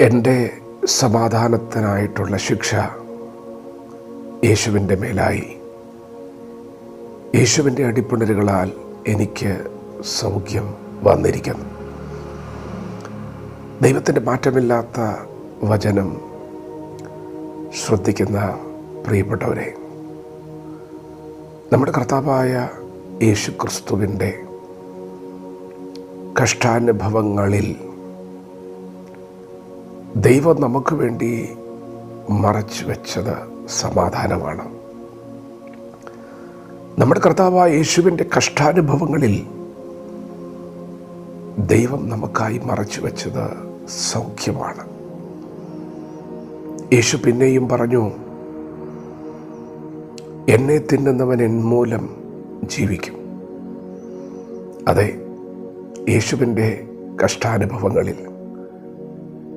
എന്റെ സമാധാനത്തിനായിട്ടുള്ള ശിക്ഷ യേശുവിന്റെ മേലായി. യേശുവിന്റെ അടിപ്പിണരുകളാൽ എനിക്ക് സൗഖ്യം വന്നിരിക്കുന്നു. ദൈവത്തിന്റെ മാറ്റമില്ലാത്ത വചനം ശ്രദ്ധിക്കുന്ന പ്രിയപ്പെട്ടവരെ നമ്മുടെ കർത്താവായ യേശു ക്രിസ്തുവിന്റെ കഷ്ടാനുഭവങ്ങളിൽ ദൈവം നമുക്ക് വേണ്ടി മറച്ചു വെച്ചത് സമാധാനമാണ്. നമ്മുടെ കർത്താവായ യേശുവിന്റെ കഷ്ടാനുഭവങ്ങളിൽ ദൈവം നമുക്കായി മറച്ചു വെച്ചത് സൗഖ്യമാണ്. യേശു പിന്നെയും പറഞ്ഞു എന്നെ തിന്നുന്നവൻ എന്മൂലം ജീവിക്കും. അതെ യേശുവിന്റെ കഷ്ടാനുഭവങ്ങളിൽ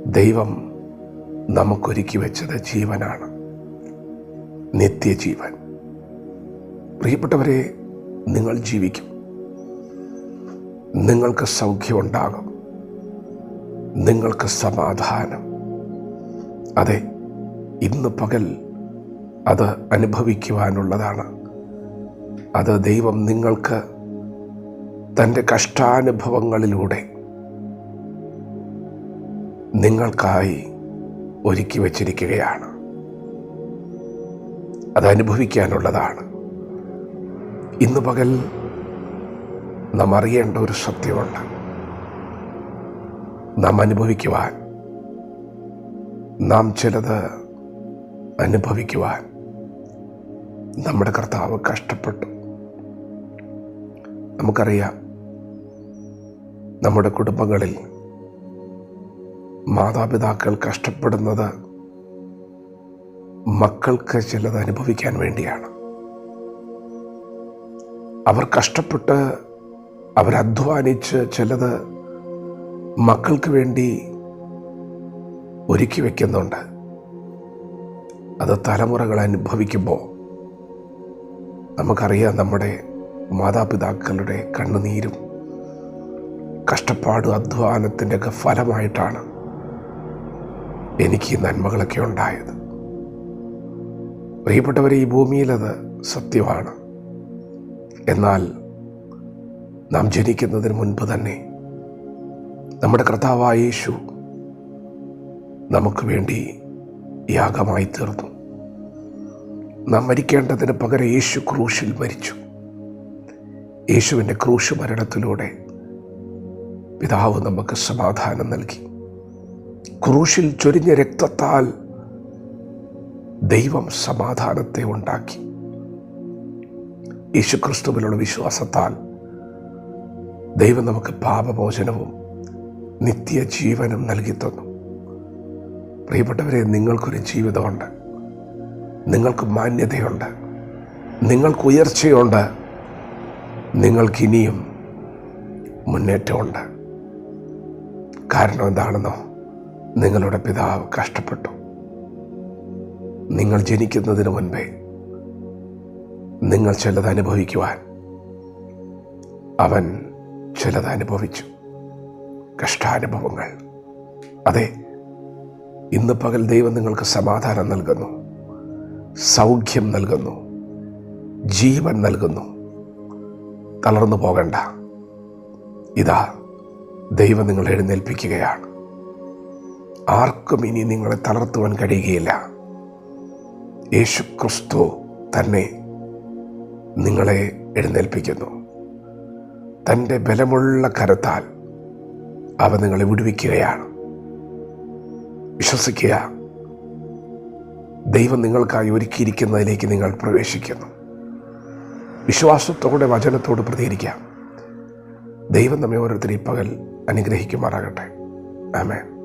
ദൈവം നമുക്കൊരുക്കി വെച്ചത് ജീവനാണ്. നിത്യജീവൻ. പ്രിയപ്പെട്ടവരെ നിങ്ങൾ ജീവിക്കും. നിങ്ങൾക്ക് സൗഖ്യമുണ്ടാകും. നിങ്ങൾക്ക് സമാധാനം. അതെ ഇന്ന് പകൽ അത് അനുഭവിക്കുവാനുള്ളതാണ്. അത് ദൈവം നിങ്ങൾക്ക് തന്റെ കഷ്ടാനുഭവങ്ങളിലൂടെ നിങ്ങൾക്കായി ഒരുക്കി വച്ചിരിക്കുകയാണ്. അത് അനുഭവിക്കാനുള്ളതാണ്. ഇന്ന് പകൽ നാം അറിയേണ്ട ഒരു സത്യമുണ്ട്. നാം അനുഭവിക്കുവാൻ നാം ചിലത് അനുഭവിക്കുവാൻ നമ്മുടെ കർത്താവ് കഷ്ടപ്പെട്ടു. നമുക്കറിയാം നമ്മുടെ കുടുംബങ്ങളിൽ മാതാപിതാക്കൾ കഷ്ടപ്പെടുന്നത് മക്കൾക്ക് ചിലത് അനുഭവിക്കാൻ വേണ്ടിയാണ്. അവർ കഷ്ടപ്പെട്ട് അവരധ്വാനിച്ച് ചിലത് മക്കൾക്ക് വേണ്ടി ഒരുക്കി വയ്ക്കുന്നുണ്ട് അത് തലമുറകൾ അനുഭവിക്കുമ്പോൾ നമുക്കറിയാം നമ്മുടെ മാതാപിതാക്കളുടെ കണ്ണുനീരും കഷ്ടപ്പാടും അധ്വാനത്തിന്റെയൊക്കെ ഫലമായിട്ടാണ്. എനിക്ക് ഈ നന്മകളൊക്കെ ഉണ്ടായത്. പ്രിയപ്പെട്ടവരെ ഈ ഭൂമിയിലത് സത്യമാണ്. എന്നാൽ നാം ജനിക്കുന്നതിന് മുൻപ് തന്നെ നമ്മുടെ കർത്താവായ യേശു നമുക്ക് വേണ്ടി യാഗമായി തീർന്നു. നാം മരിക്കേണ്ടതിന് പകരം യേശു ക്രൂശിൽ മരിച്ചു. യേശുവിന്റെ ക്രൂശ് മരണത്തിലൂടെ പിതാവ് നമുക്ക് സമാധാനം നൽകി. ക്രൂശിൽ ചൊരിഞ്ഞ രക്തത്താൽ ദൈവം സമാധാനത്തെ ഉണ്ടാക്കി. യേശുക്രിസ്തുവിലുള്ള വിശ്വാസത്താൽ ദൈവം നമുക്ക് പാപമോചനവും നിത്യജീവനും നൽകി തന്നു. പ്രിയപ്പെട്ടവരെ നിങ്ങൾക്കൊരു ജീവിതമുണ്ട്. നിങ്ങൾക്ക് മാന്യതയുണ്ട്. നിങ്ങൾക്ക് ഉയർച്ചയുണ്ട്. നിങ്ങൾക്കിനിയും മുന്നേറ്റമുണ്ട്. കാരണം എന്താണെന്നോ? നിങ്ങളുടെ പിതാവ് കഷ്ടപ്പെട്ടു. നിങ്ങൾ ജനിക്കുന്നതിന് മുൻപേ നിങ്ങൾ ചിലത് അനുഭവിക്കുവാൻ അവൻ ചിലത് അനുഭവിച്ചു കഷ്ടാനുഭവങ്ങൾ. അതെ ഇന്ന് പകൽ ദൈവം നിങ്ങൾക്ക് സമാധാനം നൽകുന്നു സൗഖ്യം നൽകുന്നു ജീവൻ നൽകുന്നു. തളർന്നു പോകണ്ട. ഇതാ ദൈവം നിങ്ങൾ എഴുന്നേൽപ്പിക്കുകയാണ്. ആർക്കും ഇനി നിങ്ങളെ തളർത്തുവാൻ കഴിയുകയില്ല. യേശു ക്രിസ്തു തന്നെ നിങ്ങളെ എഴുന്നേൽപ്പിക്കുന്നു. തന്റെ ബലമുള്ള കരത്താൽ അവ നിങ്ങളെ വിടുവിക്കുകയാണ്. വിശ്വസിക്കുക ദൈവം നിങ്ങൾക്കായി ഒരുക്കിയിരിക്കുന്നതിലേക്ക് നിങ്ങൾ പ്രവേശിക്കുന്നു. വിശ്വാസത്തോടെ വചനത്തോട് പ്രതികരിക്കാം. ദൈവം നമ്മെ ഓരോരുത്തരും ഈ പകൽ അനുഗ്രഹിക്കുമാറാകട്ടെ. ആമേൻ.